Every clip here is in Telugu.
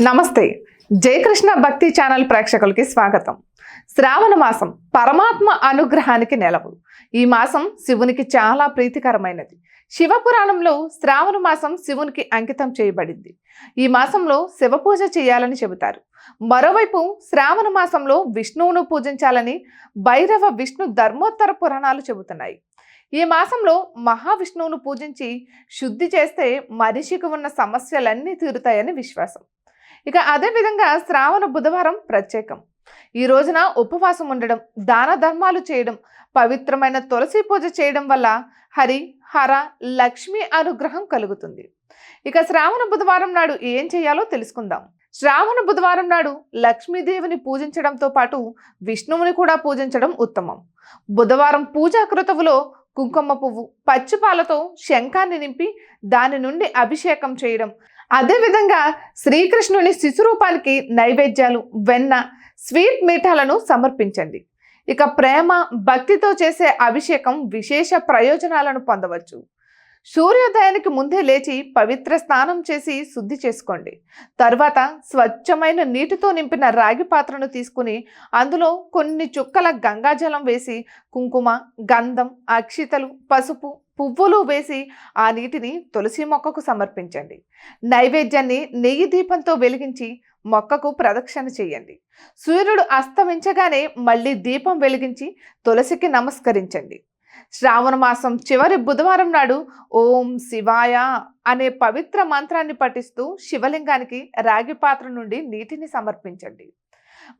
నమస్తే. జయకృష్ణ భక్తి ఛానల్ ప్రేక్షకులకి స్వాగతం. శ్రావణ మాసం పరమాత్మ అనుగ్రహానికి నెలవు. ఈ మాసం శివునికి చాలా ప్రీతికరమైనది. శివపురాణంలో శ్రావణ మాసం శివునికి అంకితం చేయబడింది. ఈ మాసంలో శివపూజ చేయాలని చెబుతారు. మరోవైపు శ్రావణ మాసంలో విష్ణువును పూజించాలని భైరవ విష్ణు ధర్మోత్తర పురాణాలు చెబుతున్నాయి. ఈ మాసంలో మహావిష్ణువును పూజించి శుద్ధి చేస్తే మనిషికి ఉన్న సమస్యలన్నీ తీరుతాయని విశ్వాసం. ఇక అదేవిధంగా శ్రావణ బుధవారం ప్రత్యేకం. ఈ రోజున ఉపవాసం ఉండడం దాన ధర్మాలు చేయడం పవిత్రమైన తులసి పూజ చేయడం వల్ల హరి హర లక్ష్మి అనుగ్రహం కలుగుతుంది. ఇక శ్రావణ బుధవారం నాడు ఏం చేయాలో తెలుసుకుందాం. శ్రావణ బుధవారం నాడు లక్ష్మీదేవిని పూజించడంతో పాటు విష్ణువుని కూడా పూజించడం ఉత్తమం. బుధవారం పూజా కృతవులో కుంకుమ పువ్వు పచ్చిపాలతో శంఖాన్ని నింపి దాని నుండి అభిషేకం చేయడం. అదేవిధంగా శ్రీకృష్ణుని శిశురూపాలకి నైవేద్యాలు వెన్న స్వీట్ మీఠాలను సమర్పించండి. ఇక ప్రేమ భక్తితో చేసే అభిషేకం విశేష ప్రయోజనాలను పొందవచ్చు. సూర్యోదయానికి ముందే లేచి పవిత్ర స్నానం చేసి శుద్ధి చేసుకోండి. తర్వాత స్వచ్ఛమైన నీటితో నింపిన రాగి పాత్రను తీసుకుని అందులో కొన్ని చుక్కల గంగాజలం వేసి కుంకుమ గంధం అక్షితలు పసుపు పువ్వులు వేసి ఆ నీటిని తులసి మొక్కకు సమర్పించండి. నైవేద్యాన్ని నెయ్యి దీపంతో వెలిగించి మొక్కకు ప్రదక్షిణ చేయండి. సూర్యుడు అస్తమించగానే మళ్ళీ దీపం వెలిగించి తులసికి నమస్కరించండి. శ్రావణ మాసం చివరి బుధవారం నాడు ఓం శివాయ అనే పవిత్ర మంత్రాన్ని పఠిస్తూ శివలింగానికి రాగి పాత్ర నుండి నీటిని సమర్పించండి.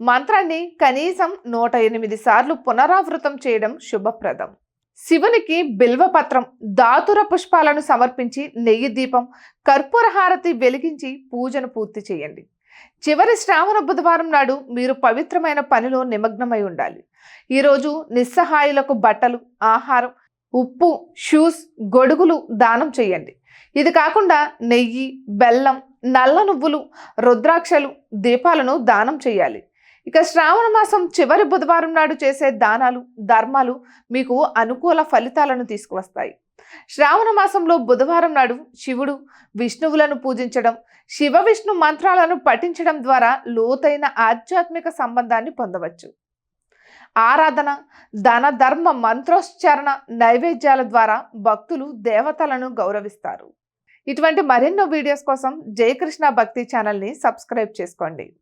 మంత్రాన్ని కనీసం నూట ఎనిమిది సార్లు పునరావృతం చేయడం శుభప్రదం. శివునికి బిల్వపత్రం దాతుర పుష్పాలను సమర్పించి నెయ్యి దీపం కర్పూర హారతి వెలిగించి పూజను పూర్తి చేయండి. చివరి శ్రావణ బుధవారం నాడు మీరు పవిత్రమైన పనిలో నిమగ్నమై ఉండాలి. ఈరోజు నిస్సహాయులకు బట్టలు ఆహారం ఉప్పు షూస్ గొడుగులు దానం చేయండి. ఇది కాకుండా నెయ్యి బెల్లం నల్ల నువ్వులు రుద్రాక్షలు దీపాలను దానం చేయాలి. ఇక శ్రావణ మాసం చివరి బుధవారం నాడు చేసే దానాలు ధర్మాలు మీకు అనుకూల ఫలితాలను తీసుకువస్తాయి. శ్రావణ మాసంలో బుధవారం నాడు శివుడు విష్ణువులను పూజించడం శివ విష్ణు మంత్రాలను పఠించడం ద్వారా లోతైన ఆధ్యాత్మిక సంబంధాన్ని పొందవచ్చు. ఆరాధన ధన ధర్మ మంత్రోచ్చారణ నైవేద్యాల ద్వారా భక్తులు దేవతలను గౌరవిస్తారు. ఇటువంటి మరెన్నో వీడియోస్ కోసం జయకృష్ణ భక్తి ఛానల్ని సబ్స్క్రైబ్ చేసుకోండి.